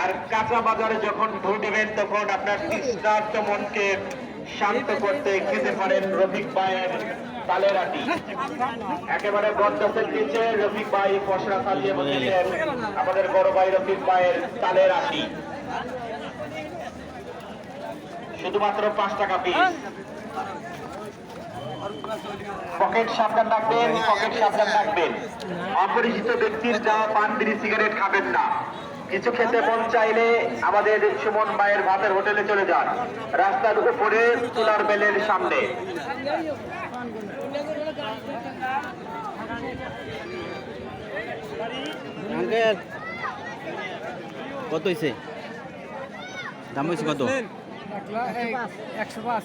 আর কাঁচা বাজারে যখন ঢু দিবেন, তখন আপনার তৃষ্ণার্ত মনকে শান্ত করতে খেতে পারেন রফিক ভাইয়ের তালের আটি। একেবারে বরদাসের নিচে রফিক ভাই, পশরা চালিয়ে বসেছেন আমাদের বড় ভাই রফিক ভাইয়ের তালের আটি। শুধুমাত্র পাঁচ টাকা পিস পকেট সাবধান রাখবেন পকেট সাবধান রাখবেন। অপরিচিত ব্যক্তির যা পান বিড়ি সিগারেট খাবেন না। কিছু খেতে মন চাইলে আমাদের সুমন ভাইয়ের ভাতের হোটেলে চলে যান। রাস্তার উপরে তুলার বেলের সামনে। কত হয়েছে দাম হয়েছে কত? একশো পাঁচ।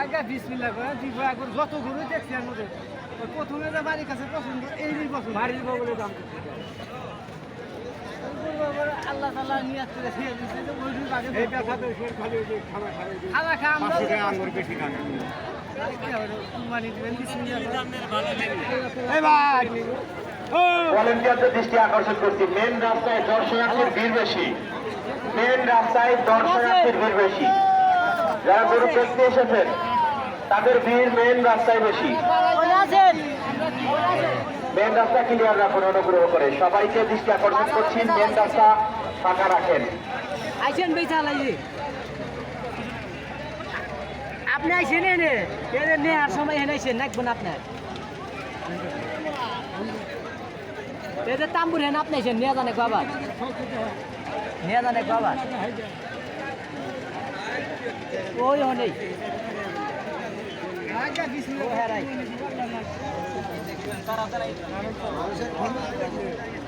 আগে বিসমিল্লাহ করে দুই ভাই করে যত গরু দেখছি ওই প্রথমে যে বাড়ির কাছে পছন্দ, এই পছন্দ। বাড়ির বগলে দাম ভলেন্টিয়ারদের দৃষ্টি আকর্ষণ করছি মেন রাস্তায় দর্শনার্থীর ভিড় বেশি। মেন রাস্তায় দর্শনার্থীর ভিড় বেশি। যারা গরু দেখতে এসেছেন তাদের ভিড় মেন রাস্তায় বেশি। মেন রাস্তা ক্লিয়ার রাখুন অনুগ্রহ করে। সবাইকে দৃষ্টি আকর্ষণ করছি মেন রাস্তা ফাঁকা রাখেন। আইসেন বেচা লাগবে আপনি আইসেন এনে এনে নেওয়ার সময় এনে আইসেন, নাকবেন আপনার। এদের তাম্বুর হেন আপনি আইসেন, নিয়ে জানে বাবা নিয়ে জানে বাবা ওই হনেই। ও গরু নিমু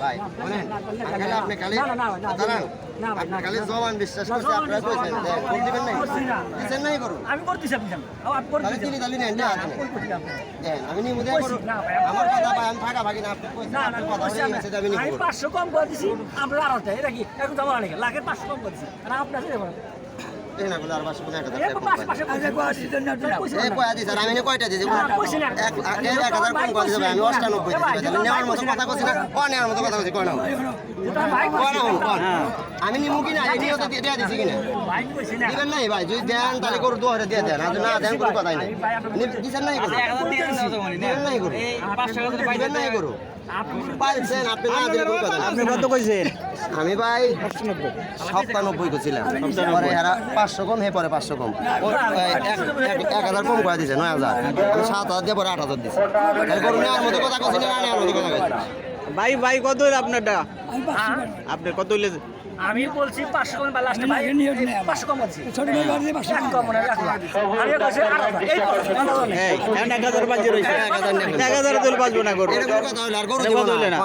ভাই শুনেন আঙ্কেল আপনি খালি দাঁড়ান। আপনি খালি জবান বিশ্বাস করছে আপনারা কইছেন দেখ দিবেন নাই? দিচ্ছেন নাই করুন আমি করতেছি আপনি আপনি করতেছি। তিনি তালি নেন না আপনি। দেন আমি নিমু দেখ করুন আমার কথা ভাই আমি ফাঁকা ভাগি না আপনি না না কথা করছি আমি। গেছে আমি নিমু। আমি পাঁচশো কম করে দিছি আমরা আর এটা কি এখন আমার অনেক লাখের পাঁচশো কম করে দিছি। আর আপনার সাথে আমি নিমু কিনা দিয়ে দিছি কিনা। দিবেন নাই ভাই? যদি দেন তাহলে করু দু হাজার দিয়ে দেন। আর না দেন কোনো কথাই নাই। দিচ্ছেন নাই করু দিবেন নাই করু দিবেন নাই করু পাইছেন আপনি না দিলে কোনো কথা আপনি কত কইছেন। আমি ভাই সপ্তানব্বই করছিলাম। পরে এরা পাঁচশো কম হে পরে পাঁচশো কম। ও, এক হাজার কম করে দিছে নয় হাজার। আমি সাত হাজার দিয়ে পরে আট হাজার দিয়েছি এরপর নেওয়ার মতো কথা কইছি না নেওয়ার মতো কথা ভাই ভাই কত হইল আপনারটা? আপনার কত হইলে? আমি বলছি পাঁচশো কম বা লাস্টে ভাই পাঁচশো কম বলছি। এক কম। মনে রাখলাম আমি। এই এখন এক হাজার বাজি রয়েছে হাজার না। না না।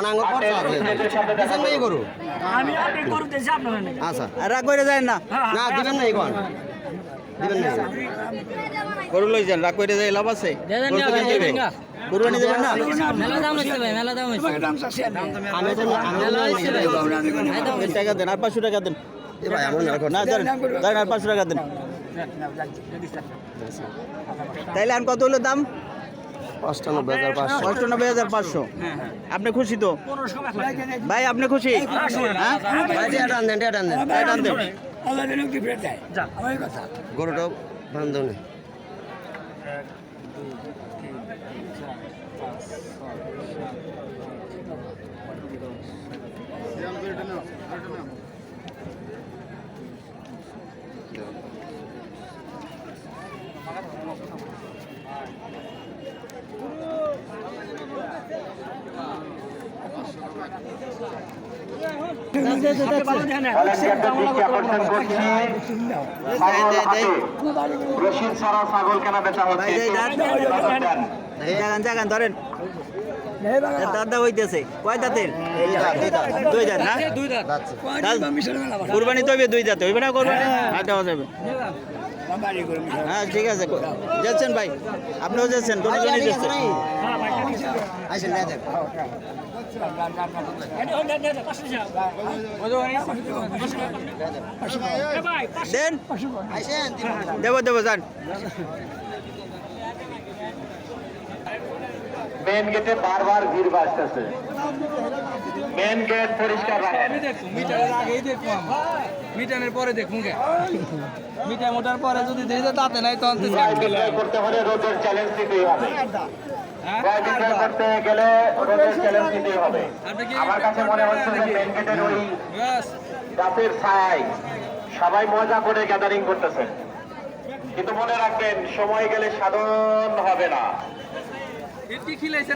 আমি আপনি আচ্ছা আর রাগ করে যায় না। না দিবেন নাই কোন দিবেন নাই গরু। লই যান রাগ করে যায় লাভ আছে? আনি দেবেন না? মেলা দাম হচ্ছে ভাই মেলা দাম হচ্ছে আমি তো আমি তো টাকা দেন আর পাঁচশো টাকা দেন। ভাই এমন না না দেন দেন আর পাঁচশো টাকা দেন। তাইলে আর কত হলো দাম? অষ্টানব্বই হাজার পাঁচশো। হাজার পাঁচশো। আপনি খুশি তো? ভাই আপনি খুশি? হ্যাঁ। গরুটা বান্ধবনে তাহলে একটা দৃষ্টি আকর্ষণ করছি ছাগল ছাগল কেনা বেচা হচ্ছে জাগান জাগান ধরেন দাদা হইতেছে। কয় দাঁতের? দুই দাঁত না? যাচ্ছে দাঁত- কুরবানি তো দুই দাঁত। হইবে না কুরবানি? হ্যাঁ। দেওয়া যাবে। হ্যাঁ ঠিক আছে। যাচ্ছেন ভাই। আপনিও যাচ্ছেন দুজনই যাচ্ছেন। আইসেন না দেন। দেবো দেবো যান। মেন গেটে বারবার ভিড় বাড়তেছে। মেন গেট পরিষ্কার রাখেন। মিটারের আগেই দেখলাম মিটারের পরে দেখুন মিটার মোটার পরে যদি দেখে তাতে নাই তখন করতে হলে রোদের চ্যালেঞ্জ দিতেই হবে। করতে গেলে রোদের চ্যালেঞ্জ দিতেই হবে। আমার কাছে মনে হচ্ছে যে মেন গেটের ওই গাছের ছায় সবাই মজা করে গ্যাদারিং করতেছে। কিন্তু মনে রাখবেন সময় গেলে সাধন হবে না। কি খিলাইছে?